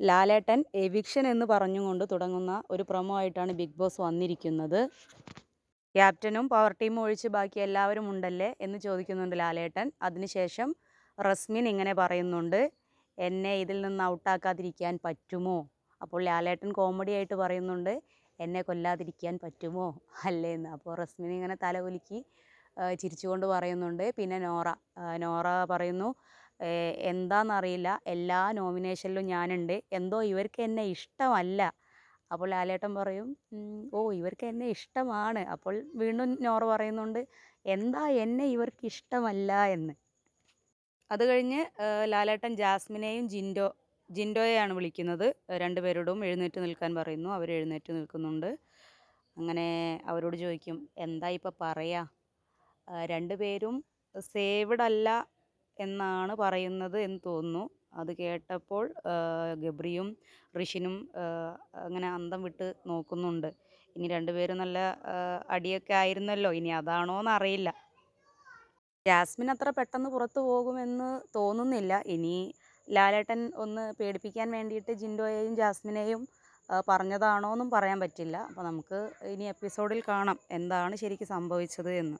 ലാലേട്ടൻ eviction എന്ന് പറഞ്ഞുകൊണ്ട് തുടങ്ങുന്ന ഒരു പ്രൊമോ ആയിട്ടാണ് ബിഗ് ബോസ് വന്നിരിക്കുന്നത്. ക്യാപ്റ്റനും പവർ ടീമും ഒഴിച്ച് ബാക്കി എല്ലാവരും ഉണ്ടല്ലേ എന്ന് ചോദിക്കുന്നുണ്ട് ലാലേട്ടൻ. അതിനുശേഷം റസ്മിൻ ഇങ്ങനെ പറയുന്നുണ്ട് എന്നെ ഇതിൽ നിന്ന് ഔട്ടാക്കാതിരിക്കാൻ പറ്റുമോ? അപ്പോൾ ലാലേട്ടൻ കോമഡി ആയിട്ട് പറയുന്നുണ്ട് എന്നെ കൊല്ലാതിരിക്കാൻ പറ്റുമോ? അല്ലേ എന്ന്. അപ്പോൾ റസ്മിൻ ഇങ്ങനെ തലകുലുക്കി ചിരിച്ചുകൊണ്ട് പറയുന്നുണ്ട്. പിന്നെ നോറ നോറ പറയുന്നു "ഏ, എന്താണെന്നറിയില്ല എല്ലാ നോമിനേഷനിലും ഞാനുണ്ട്. എന്തോ ഇവർക്ക് എന്നെ ഇഷ്ടമല്ല. അപ്പോൾ ലാലേട്ടൻ പറയും ഓ ഇവർക്ക് എന്നെ ഇഷ്ടമാണ്. അപ്പോൾ വീണ്ടും നോറ പറയുന്നുണ്ട് എന്താ എന്നെ ഇവർക്ക് ഇഷ്ടമല്ല എന്ന്? അത് കഴിഞ്ഞ് ലാലേട്ടൻ ജാസ്മിനെയും ജിൻഡോ ജിൻഡോയെയാണ് വിളിക്കുന്നത്. രണ്ടുപേരോടും എഴുന്നേറ്റ് നിൽക്കാൻ പറയുന്നു. അവർ എഴുന്നേറ്റ് നിൽക്കുന്നുണ്ട്. അങ്ങനെ അവരോട് ചോദിക്കും എന്താ ഇപ്പം പറയാ? രണ്ടുപേരും സേവ്ഡ് അല്ല എന്നാണ് പറയുന്നത് എന്ന് തോന്നുന്നു. അത് കേട്ടപ്പോൾ ഗബ്രിയും ഋഷിനും അങ്ങനെ അന്തം വിട്ട് നോക്കുന്നുണ്ട്. ഇനി രണ്ടുപേരും നല്ല അടിയൊക്കെ ആയിരുന്നല്ലോ. ഇനി അതാണോ അറിയില്ല. ജാസ്മിൻ അത്ര പെട്ടെന്ന് പുറത്തു പോകുമെന്ന് തോന്നുന്നില്ല. ഇനി ലാലേട്ടൻ ഒന്ന് പേടിപ്പിക്കാൻ വേണ്ടിയിട്ട് ജിൻഡോയെയും ജാസ്മിനെയും പറഞ്ഞതാണോ എന്നും പറയാൻ പറ്റില്ല. അപ്പോൾ നമുക്ക് ഇനി എപ്പിസോഡിൽ കാണാം. എന്താണ് ശരിക്കും സംഭവിച്ചത് എന്ന്.